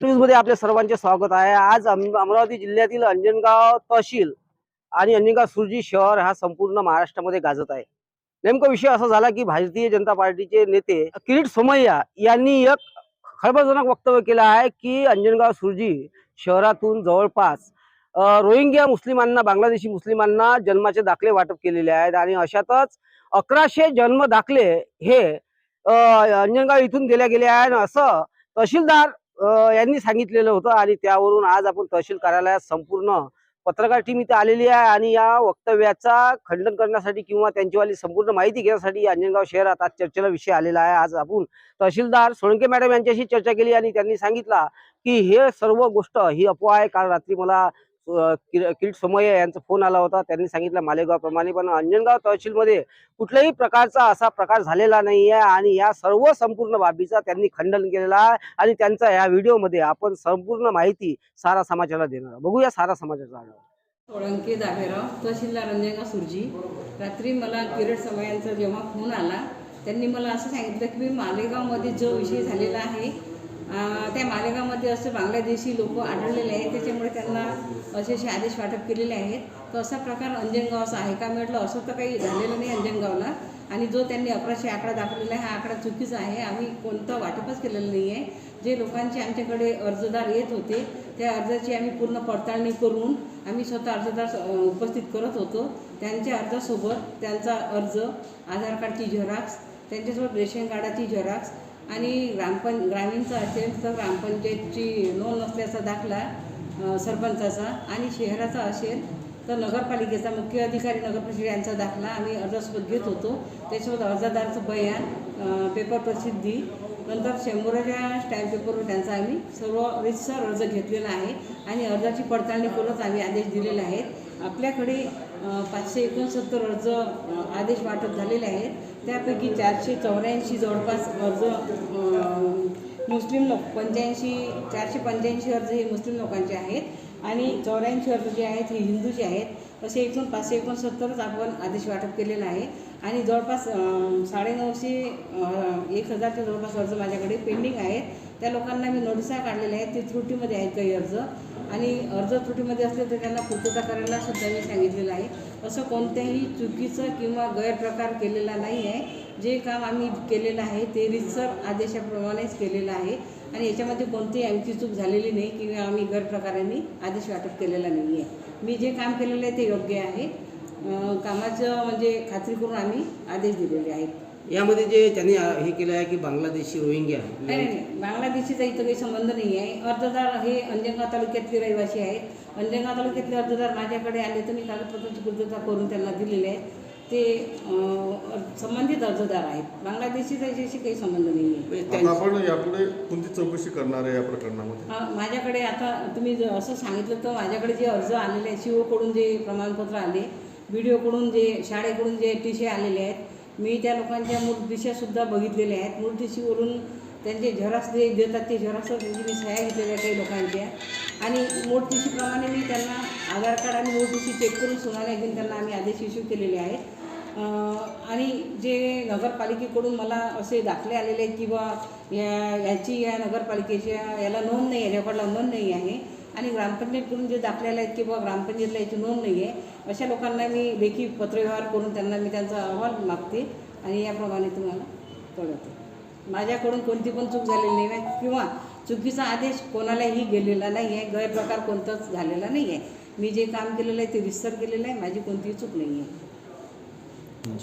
न्यूजमध्ये आपल्या सर्वांचे स्वागत आहे. आज अमरावती जिल्ह्यातील अंजनगाव तहसील आणि अंजनगाव सुरजी शहर हा संपूर्ण महाराष्ट्रामध्ये गाजत आहे. नेमका विषय असा झाला की भारतीय जनता पार्टीचे नेते किरीट सोमय्या यांनी एक खळबळजनक वक्तव्य केलं आहे की अंजनगाव सुरजी शहरातून जवळपास रोहिंग्या मुस्लिमांना बांगलादेशी मुस्लिमांना जन्माचे दाखले वाटप केलेले आहेत आणि अशातच अकराशे जन्म दाखले हे अंजनगाव इथून दिल्या गेले आहेत. असं तहसीलदार यांनी सांगितलेलं होतं आणि त्यावरून आज आपण तहसील कार्यालयात संपूर्ण पत्रकार टीम इथे आलेली आहे आणि या वक्तव्याचा खंडन करण्यासाठी किंवा त्यांचीवाली संपूर्ण माहिती घेण्यासाठी अंजनगाव शहरात आज चर्चेला विषय आलेला आहे. आज आपण तहसीलदार सोळंके मॅडम यांच्याशी चर्चा केली आणि त्यांनी सांगितलं की हे सर्व गोष्ट ही अफवा आहे. काल रात्री मला किरीट सोमय्या यांचा फोन आला होता. त्यांनी सांगितलं मालेगावप्रमाणे पण अंजनगाव तहसीलमध्ये कुठल्याही प्रकारचा असा प्रकार झालेला नाही आहे आणि या सर्व संपूर्ण बाबीचा त्यांनी खंडन केलेला आहे आणि त्यांचा या व्हिडिओमध्ये आपण संपूर्ण माहिती सारा समाजाला देणार बघूया सारा समाजाचा आढावा. सोळंके दाभेराव तहसीलदार रंजनगाव सुरजी. रात्री मला किरीट समयांचा जेव्हा फोन आला त्यांनी मला असं सांगितलं की मी मालेगावमध्ये जो विषय झालेला आहे त्या मालेगावमध्ये असे बांगलादेशी लोक आढळलेले आहेत त्याच्यामुळे त्यांना असे असे आदेश वाटप केलेले आहेत. तर असा प्रकार अंजनगावचा आहे का म्हटलं असं तर काही झालेलं नाही अंजनगावला. आणि जो त्यांनी अकराशे आकडा दाखवलेला आहे हा आकडा चुकीचा आहे. आम्ही कोणतं वाटपच केलेलं नाही आहे जे लोकांचे आमच्याकडे अर्जदार येत होते त्या अर्जाची आम्ही पूर्ण पडताळणी करून आम्ही स्वतः अर्जदार उपस्थित करत होतो. त्यांच्या अर्जासोबत त्यांचा अर्ज आधार कार्डची झेरॉक्स त्यांच्यासोबत रेशन कार्डाची झेरॉक्स आणि ग्रामपं ग्रामीणचा असेल तर ग्रामपंचायतची नोंद नसल्याचा दाखला सरपंचाचा आणि शहराचा असेल तर नगरपालिकेचा मुख्य अधिकारी नगरपरिषद यांचा दाखला आम्ही अर्जासोबत घेत होतो. त्याच्यासोबत अर्जदारचं बयान पेपर प्रसिद्धी नंतर शंभराच्या स्टॅम्प पेपरवर त्यांचा आम्ही सर्व रितसर अर्ज घेतलेला आहे आणि अर्जाची पडताळणी करूनच आम्ही आदेश दिलेले आहेत. आपल्याकडे पाचशे एकोणसत्तर अर्ज आदेश वाटप झालेले आहेत. त्यापैकी चारशे चौऱ्याऐंशी जवळपास अर्ज मुस्लिम लोक पंच्याऐंशी चारशे पंच्याऐंशी अर्ज हे मुस्लिम लोकांचे आहेत. आणि चौऱ्याऐंशी अर्ज जे आहेत हे हिंदूचे आहेत. असे एकूण पाचशे एकोणसत्तरच आपण आदेश वाटप केलेला आहे. आणि जवळपास साडे साडेनऊशे एक हजारच्या जवळपास अर्ज माझ्याकडे पेंडिंग आहेत त्या लोकांना मी नोटिसा काढलेल्या आहेत. ते त्रुटीमध्ये आहेत काही अर्ज. आणि अर्ज त्रुटीमध्ये असले तर त्यांना पूर्तता करायला सुद्धा मी सांगितलेलं आहे. असं कोणत्याही चुकीचं किंवा गैरप्रकार केलेला नाही आहे जे काम आम्ही केलेलं आहे ते रितसर आदेशाप्रमाणेच केलेलं आहे. आणि याच्यामध्ये कोणतीही आमची चूक झालेली नाही किंवा आम्ही गैरप्रकारांनी आदेश वाटप केलेला नाही आहे मी जे काम केलेलं आहे ते योग्य आहे. कामाचं म्हणजे खात्री करून आम्ही आदेश दिलेले आहेत. यामध्ये जे त्यांनी हे केलं आहे की बांगलादेशी रोहिंग्या. नाही नाही नाही. बांगलादेशीचा इथं काही संबंध नाही आहे. अर्जदार हे अंजनगाव तालुक्यातले रहिवासी आहेत. अंजनगाव तालुक्यातले अर्जदार माझ्याकडे आले तर मी कागदपत्राची पूर्तता करून त्यांना दिलेले आहे ते संबंधित अर्जदार आहेत. बांगलादेशीचा याच्याशी काही संबंध नाही आहे. म्हणजे आपण यापुढे कोणती चौकशी करणार आहे या प्रकरणामध्ये? माझ्याकडे आता तुम्ही जर असं सांगितलं तर माझ्याकडे जे अर्ज आलेले आहेत सीओकडून जे प्रमाणपत्र आले व्हिडिओकडून जे शाळेकडून जे टी सी आलेले आहेत मी त्या लोकांच्या मूर्दिशासुद्धा बघितलेल्या आहेत. मूढदिशीवरून त्यांचे झरास जे देतात ते झेरॉक्स त्यांची मी सह्या घेतलेल्या काही लोकांच्या. आणि मूळ मी त्यांना आधार कार्ड आणि मूर्दिशी चेक करून सुनावण्या घेऊन त्यांना आम्ही आदेश इश्यू केलेले आहेत. आणि जे नगरपालिकेकडून मला असे दाखले आलेले आहेत की बा या याची या नगरपालिकेच्या याला नोंद नाही आहे रेकॉर्डला नोंद नाही आहे. आणि ग्रामपंचायतकडून जे दाखले आहेत की बाबा ग्रामपंचायतला याची नोंद नाही आहे अशा लोकांना मी लेखी पत्रव्यवहार करून त्यांना मी त्यांचा अहवाल मागते आणि याप्रमाणे तुम्हाला कळवते. माझ्याकडून कोणती पण चूक झालेली नाही आहे किंवा चुकीचा आदेश कोणालाही गेलेला नाही आहे गैरप्रकार कोणताच झालेला नाही आहे. मी जे काम केलेलं आहे ते रिसर केलेलं आहे माझी कोणतीही चूक नाही आहे.